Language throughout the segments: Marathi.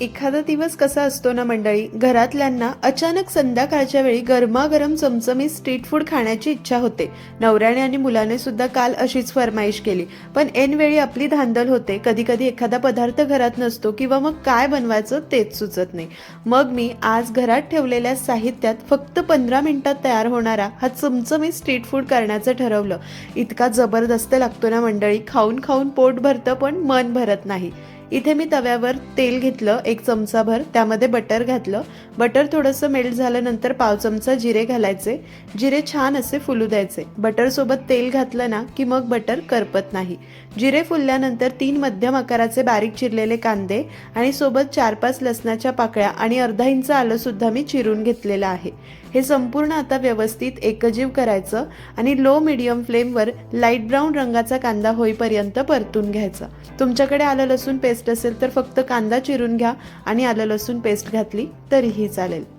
एखादा दिवस कसा असतो ना मंडळी? घरातल्यांना अचानक संध्याकाळच्या वेळी गरमागरम चमचमीत स्ट्रीट फूड खाण्याची इच्छा होते. नवऱ्याने आणि मुलाने सुद्धा काल अशीच फरमाईश केली. पण ऐनवेळी आपली धांदल होते. कधी कधी एखादा पदार्थ घरात नसतो किंवा मग काय बनवायचं तेच सुचत नाही. मग मी आज घरात ठेवलेल्या साहित्यात फक्त पंधरा मिनिटात तयार होणारा हा चमचमीत स्ट्रीट फूड करण्याचं ठरवलं. इतका जबरदस्त लागतो ना मंडळी. खाऊन खाऊन पोट भरतं पण मन भरत नाही. इथे मी तव्यावर तेल घेतलं एक चमचाभर. त्यामध्ये बटर घातलं. बटर थोडंसं मेल्ट झाल्यानंतर पाव चमचा जिरे घालायचे. जिरे छान असे फुलू द्यायचे. बटरसोबत तेल घातलं ना की मग बटर करपत नाही. जिरे फुलल्यानंतर तीन मध्यम आकाराचे बारीक चिरलेले कांदे आणि सोबत चार पाच लसणाच्या पाकळ्या आणि अर्धा इंच आलं सुद्धा मी चिरून घेतलेलं आहे. हे संपूर्ण आता व्यवस्थित एकजीव करायचं आणि लो मिडियम फ्लेमवर लाइट ब्राऊन रंगाचा कांदा होईपर्यंत परतून घ्यायचा. तुमच्याकडे आलं लसूण पेस्ट असेल तर फक्त कांदा चिरून घ्या आणि आलं लसूण पेस्ट घातली तरीही चालेल.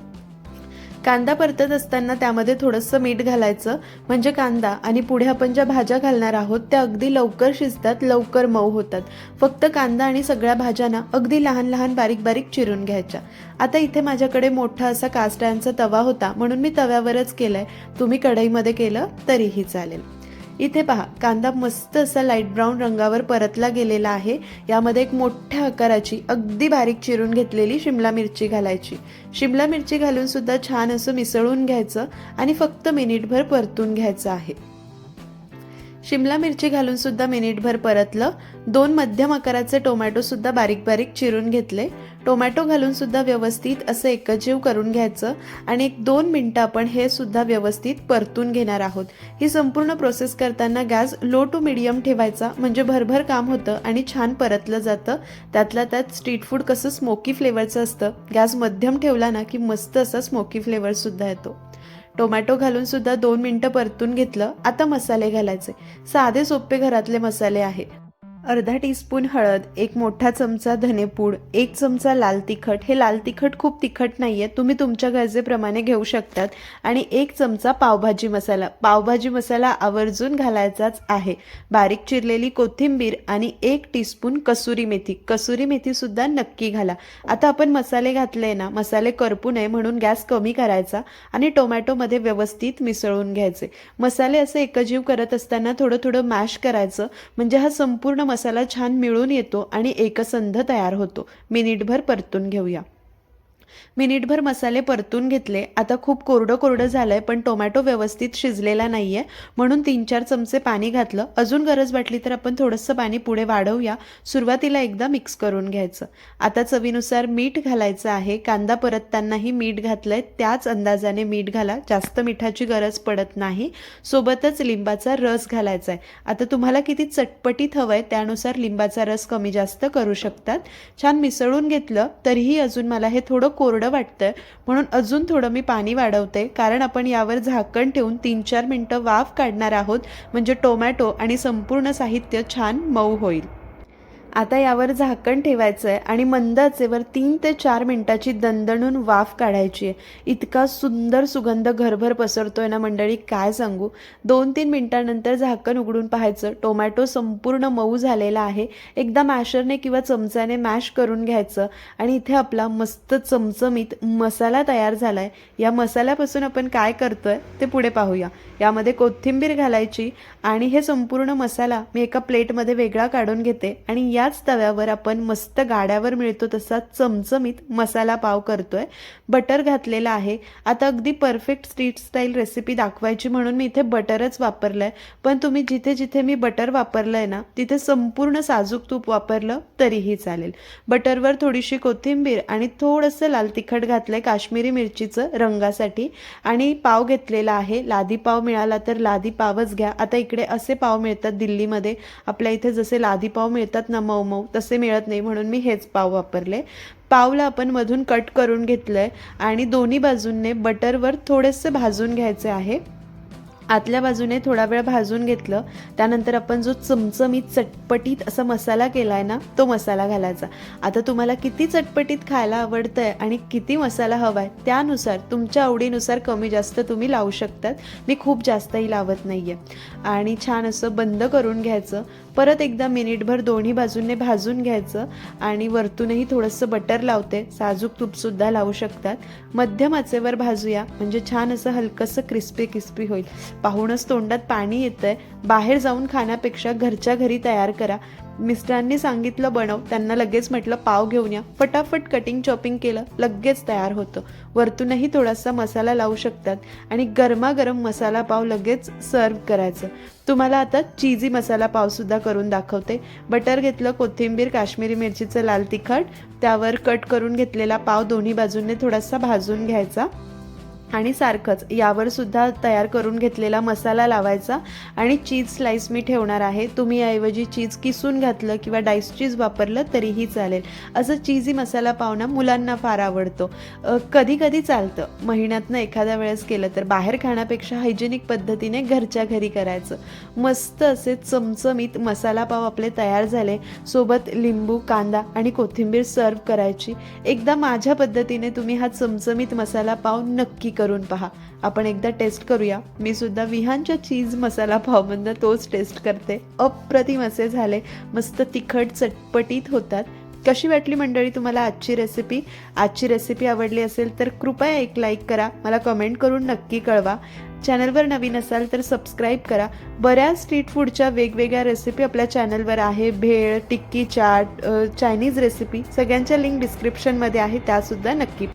कांदा परतत असताना त्यामध्ये थोडंसं मीठ घालायचं. म्हणजे कांदा आणि पुढे आपण ज्या भाज्या घालणार आहोत त्या अगदी लवकर शिजतात लवकर मऊ होतात. फक्त कांदा आणि सगळ्या भाज्यांना अगदी लहान लहान बारीक बारीक चिरून घ्यायच्या. आता इथे माझ्याकडे मोठा असा कास्टायांचा तवा होता. म्हणून मी तव्यावरच केलाय. तुम्ही कढईमध्ये केलं तरीही चालेल. इथे पहा कांदा मस्त असा लाइट ब्राऊन रंगावर परतला गेलेला आहे. यामध्ये एक मोठ्या आकाराची अगदी बारीक चिरून घेतलेली शिमला मिरची घालायची. शिमला मिरची घालून सुद्धा छान असं मिसळून घ्यायचं आणि फक्त मिनिटभर परतून घ्यायचं आहे. शिमला मिरची घालून सुद्धा मिनिटभर परतलं. दोन मध्यम आकाराचे टोमॅटो सुद्धा बारीक बारीक चिरून घेतले. टोमॅटो घालून सुद्धा व्यवस्थित असं एकजीव करून घ्यायचं आणि एक दोन मिनटं आपण हे सुद्धा व्यवस्थित परतून घेणार आहोत. ही संपूर्ण प्रोसेस करताना गॅस लो टू मिडियम ठेवायचा म्हणजे भरभर काम होतं आणि छान परतलं जातं. त्यातल्या त्यात स्ट्रीट फूड कसं स्मोकी फ्लेवरचं असतं गॅस मध्यम ठेवला ना की मस्त असा स्मोकी फ्लेवर सुद्धा येतो. टोमॅटो घालून सुद्धा दोन मिनटं परतून घेतलं आता मसाले घालायचे. साधे सोपे घरातले मसाले आहे. अर्धा टीस्पून हळद एक मोठा चमचा धनेपूड एक चमचा लाल तिखट. हे लाल तिखट खूप तिखट नाही आहे तुम्ही तुमच्या गरजेप्रमाणे घेऊ शकतात. आणि एक चमचा पावभाजी मसाला. पावभाजी मसाला आवर्जून घालायचाच आहे. बारीक चिरलेली कोथिंबीर आणि एक टीस्पून कसुरी मेथी. कसुरी मेथीसुद्धा नक्की घाला. आता आपण मसाले घातले ना मसाले करपू नये म्हणून गॅस कमी करायचा आणि टोमॅटोमध्ये व्यवस्थित मिसळून घ्यायचे. मसाले असे एकजीव करत असताना थोडं थोडं मॅश करायचं. म्हणजे हा संपूर्ण मसाला छान मिळून येतो आणि एकसंध तयार होतो. मिनिटभर परतून घेऊया. मिनिटभर मसाले परतून घेतले. आता खूप कोरडं कोरडं झालं आहे पण टोमॅटो व्यवस्थित शिजलेला नाही आहे म्हणून तीन चार चमचे पाणी घातलं. अजून गरज वाटली तर आपण थोडंसं पाणी पुढे वाढवूया. सुरुवातीला एकदा मिक्स करून घ्यायचं. आता चवीनुसार मीठ घालायचं आहे. कांदा परततानाही मीठ घातलंय. त्याच अंदाजाने मीठ घाला. जास्त मिठाची गरज पडत नाही. सोबतच लिंबाचा रस घालायचा आहे आता तुम्हाला किती चटपटीत हवं आहे त्यानुसार लिंबाचा रस कमी जास्त करू शकतात. छान मिसळून घेतलं तरीही अजून मला हे थोडं कोरडं वाटतं म्हणून अजून थोडं मी पाणी वाढवते. कारण आपण यावर झाकण ठेवून तीन चार मिनटं वाफ काढणार आहोत. म्हणजे टोमॅटो आणि संपूर्ण साहित्य छान मऊ होईल. आता यावर झाकण ठेवायचं आहे आणि मंद आचेवर तीन ते चार मिनिटाची दणदणून वाफ काढायची आहे. इतका सुंदर सुगंध घरभर पसरतोय ना मंडळी काय सांगू? दोन तीन मिनटानंतर झाकण उघडून पाहायचं. टोमॅटो संपूर्ण मऊ झालेला आहे. एकदा मॅशरने किंवा चमच्याने मॅश करून घ्यायचं. आणि इथे आपला मस्त चमचमीत मसाला तयार झाला आहे या मसाल्यापासून आपण काय करतोय ते पुढे पाहूया. यामध्ये कोथिंबीर घालायची आणि हे संपूर्ण मसाला मी एका प्लेटमध्ये वेगळा काढून घेते आणि याच तव्यावर आपण मस्त गाड्यावर मिळतो तसा चमचमीत मसाला पाव करतोय. बटर घातलेला आहे. आता अगदी परफेक्ट स्ट्रीट स्टाईल रेसिपी दाखवायची म्हणून मी इथे बटरच वापरलंय. पण तुम्ही जिथे जिथे मी बटर वापरलंय ना तिथे संपूर्ण साजूक तूप वापरलं तरीही चालेल. बटरवर थोडीशी कोथिंबीर आणि थोडंसं लाल तिखट घातलंय काश्मीरी मिरचीचं रंगासाठी. आणि पाव घेतलेला आहे. लादी पाव मिळाला तर लादी पावच घ्या. आता इकडे असे पाव मिळतात दिल्लीमध्ये. आपल्या इथे जसे लादी पाव मिळतात ना मऊ मऊ तसे मिळत नाही म्हणून मी हेच पाव वापरले. पावला आपण मधून कट करून घेतलं आहे आणि दोन्ही बाजूंनी बटरवर थोडेसे भाजून घ्यायचे आहे. आतल्या बाजूने थोडा वेळ भाजून घेतलं. त्यानंतर आपण जो चमचमीत चटपटीत असा मसाला केला आहे ना तो मसाला घालायचा. आता तुम्हाला किती चटपटीत खायला आवडतं आहे आणि किती मसाला हवा आहे त्यानुसार तुमच्या आवडीनुसार कमी जास्त तुम्ही लावू शकतात. मी खूप जास्तही लावत नाही आहे आणि छान असं बंद करून घ्यायचं. परत एकदा मिनिटभर दोन्ही बाजूने भाजून घ्यायचं. आणि वरतूनही थोडंसं बटर लावते. साजूक तूपसुद्धा लावू शकतात. मध्यम आचेवर भाजूया. म्हणजे छान असं हलकंसं क्रिस्पी क्रिस्पी होईल. पाहूनच तोंडात पाणी येतंय. बाहेर जाऊन खाण्यापेक्षा घरच्या घरी तयार करा. मिस्टरांनी सांगितलं बनव. त्यांना लगेच म्हटलं पाव घेऊन या. फटाफट कटिंग चॉपिंग केलं. लगेच तयार होतं. वरतूनही थोडासा मसाला लावू शकतात. आणि गरमागरम मसाला पाव लगेच सर्व करायचं. तुम्हाला आता चीजी मसाला पावसुद्धा करून दाखवते. बटर घेतलं कोथिंबीर काश्मीरी मिरचीचं लाल तिखट. त्यावर कट करून घेतलेला पाव दोन्ही बाजूंनी थोडासा भाजून घ्यायचा. आणि सारखंच यावर सुद्धा तयार करून घेतलेला मसाला लावायचा. आणि चीज स्लाइस मी ठेवणार आहे. तुम्ही याऐवजी चीज किसून घातलं किंवा डाईस चीज वापरलं तरीही चालेल. असं चीजी मसाला पाव ना मुलांना फार आवडतो. कधी कधी चालतं. महिन्यातनं एखाद्या वेळेस केलं तर बाहेर खाण्यापेक्षा हायजेनिक पद्धतीने घरच्या घरी करायचं. मस्त असे चमचमीत मसाला पाव आपले तयार झाले. सोबत लिंबू कांदा आणि कोथिंबीर सर्व करायची. एकदा माझ्या पद्धतीने तुम्ही हा चमचमीत मसाला पाव नक्की करून पहा. आपण एकदा टेस्ट करूया. मी सुद्धा विहानच्या चीज मसाला पावमधनं तोच टेस्ट करते. अप्रतिम असे झाले. मस्त तिखट चटपटीत होतात. कशी वाटली मंडळी तुम्हाला आजची रेसिपी आजची रेसिपी आवडली असेल तर कृपया एक लाईक करा. मला कमेंट करून नक्की कळवा. चॅनलवर नवीन असाल तर सबस्क्राईब करा. बऱ्याच स्ट्रीट फूडच्या वेगवेगळ्या रेसिपी आपल्या चॅनलवर आहे. भेळ टिक्की चाट चायनीज रेसिपी सगळ्यांच्या लिंक डिस्क्रिप्शनमध्ये आहे. त्यासुद्धा नक्की